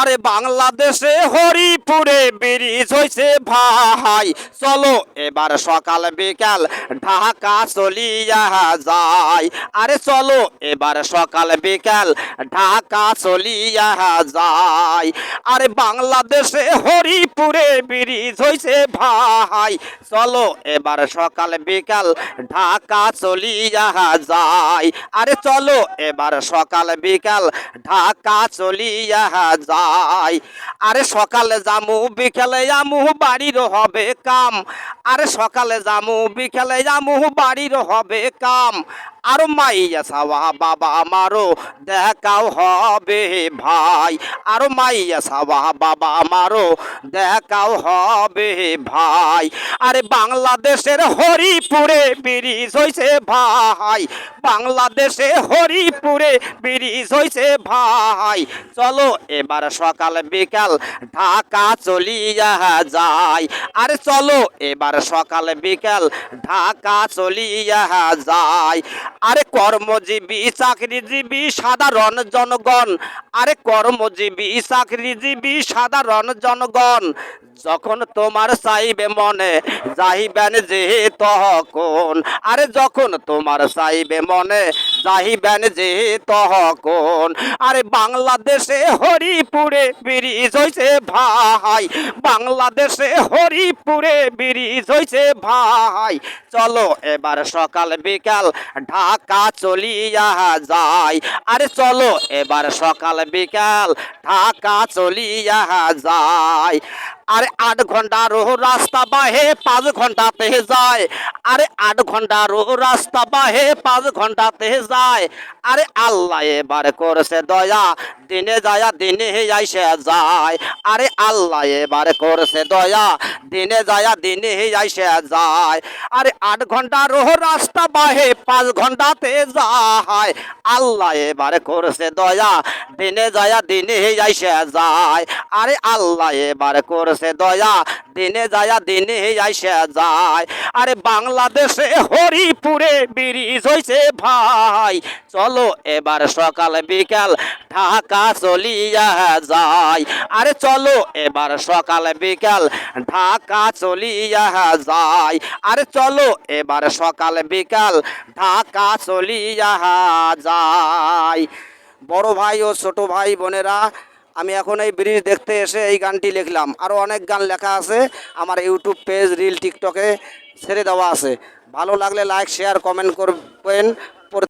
আরে বাংলাদেশে হরিপুরে ব্রিজ হয়েছে ভাই। চলো, এবার সকাল বিকাল ঢাকা চলিয়া যায় আরে চলো, এবার সকাল বিকাল ঢাকা চলিয়া যায় আরে বাংলাদেশে হরিপুরে ব্রিজ হয়েছে ভাই। চলো, এবার সকাল বিকাল ঢাকা চলিয়া যায় আরে চলো, এবার সকাল বিকাল ঢাকা চলিয়া যায় আরে সকালে জামু বিকেলে যামু, বাড়ির হবে কাম। আরে সকালে যামু, বিকেলে যামু, বাড়ির হবে কাম। আর মাইয়া সাওয়া বাবা আমারও দেখাও হবে ভাই। আর মাইয়া সাওয়া বাবা আমারও দেখাও হবে ভাই। আরে বাংলাদেশের হরিপুরে ব্রিজ হয়েছে ভাই। বাংলাদেশে হরিপুরে ব্রিজ হয়েছে ভাই। চলো এবার সকাল বিকাল ঢাকা চলিয়া যায় আরে চলো এবার সকাল বিকাল ঢাকা চলিয়া যায় আরে কর্মজীবী চাকরিজীবী সাধারণ জনগণ। আরে কর্মজীবী চাকরিজীবী সাধারণ জনগণ। যখন তোমার চাইবে মনে যাইবেন যে তখন আরে যখন তোমার চাইবে মনে যাইবেন যে তখন আরে বাংলাদেশে হরিপুরে ব্রিজ হয়েছে ভাই, বাংলাদেশে হরিপুরে ব্রিজ হয়েছে ভাই। চলো এবার সকাল বিকাল ঢাকা চলিয়া যায় আরে চলো এবার সকাল বিকাল ঢাকা চলিয়া যায় আরে আট ঘণ্টা রোহ রাস্তা বাহে, পাঁচ ঘণ্টা ঘন্টাতে যায়। আরে আট ঘণ্টা রোহ রাস্তা বাহে, পাঁচ ঘণ্টা ঘন্টাতে যায়। আরে আল্লাহ এবার করেছে দয়া। দিনে যায়, দিনে হে আইসে যায়। আরে আল্লাহ, এবার করেছে দয়া। দিনে যায়, দিনে হে আইসে যায়। আরে আট ঘন্টারও রাস্তা বাহে, পাঁচ ঘন্টাতে যায়। আল্লাহ, এবার করেছে দয়া। দিনে যায়, দিনে হে আইসে যায়। আরে আল্লাহ, এবার করেছে দয়া। দিনে যায়, দিনে হে আইসে যায়। আরে বাংলাদেশে হরিপুরে ব্রিজ হয়েছে ভাই। চলো এবার সকাল বিকাল ঢাকা চলিয়া যায় আরে চলো এবার সকাল বিকাল ঢাকা চলিয়া যায় আরে চলো এবার সকাল বিকাল ঢাকা চলিয়া যায় বড় ভাই ও ছোট ভাই বোনেরা আমি এখন এই ব্রিজ দেখতে এসে এই গানটি লিখলাম। আরও অনেক গান লেখা আছে। আমার ইউটিউব পেজ রিল টিকটকে ছেড়ে দেওয়া আছে। ভালো লাগলে লাইক, শেয়ার, কমেন্ট করবেন।